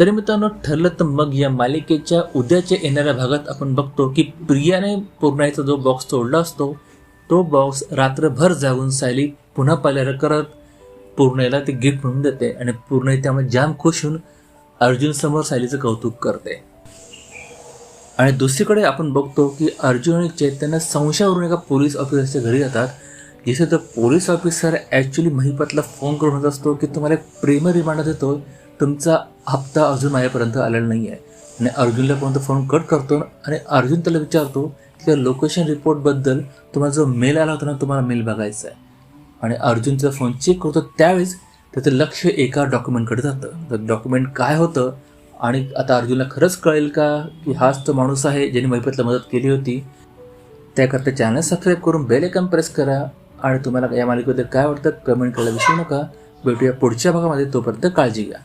तरी मित्रांनो ठरलं तर मग या मालिकेच्या उद्याच्या येणाऱ्या भागात आपण बघतो की प्रियाने पूर्णाईचा जो बॉक्स तोडला असतो तो बॉक्स रात्रभर जागून सायली पुन्हा पाल्यार करत पूर्णेला ते गिफ्ट म्हणून देते आणि पूर्ण त्यामुळे जाम खुश होऊन अर्जुन समोर सायलीचं कौतुक करते. आणि दुसरीकडे आपण बघतो की अर्जुन आणि चैतन्य संशयावरून एका पोलीस ऑफिसरच्या घरी जातात. जिथे तो पोलीस ऑफिसर ॲक्च्युली महिपतला फोन करून होत असतो की तुम्हाला एक प्रेम रिमांड देतो तुमचा हप्ता अजून माझ्यापर्यंत आलेला नाही आहे आणि अर्जुनला पर्यंत फोन कट करतो आणि अर्जुन त्याला विचारतो की त्या लोकेशन रिपोर्टबद्दल तुम्हाला जो मेल आला होता ना तुम्हाला मेल बघायचा आहे. आणि अर्जुनचा फोन चेक करतो त्यावेळेस त्याचं लक्ष एका डॉक्युमेंटकडे जातं. तर डॉक्युमेंट काय होतं आणि आता अर्जुनला खरंच कळेल का की हाच तो माणूस आहे ज्याने महिपतला मदत केली होती? त्याकरता चॅनल सबस्क्राईब करून बेल आयकॉन प्रेस करा आणि तुम्हाला या मालिकेबद्दल काय वाटतं कमेंट करायला विसरू नका. भेटूया पुढच्या भागामध्ये तोपर्यंत काळजी घ्या.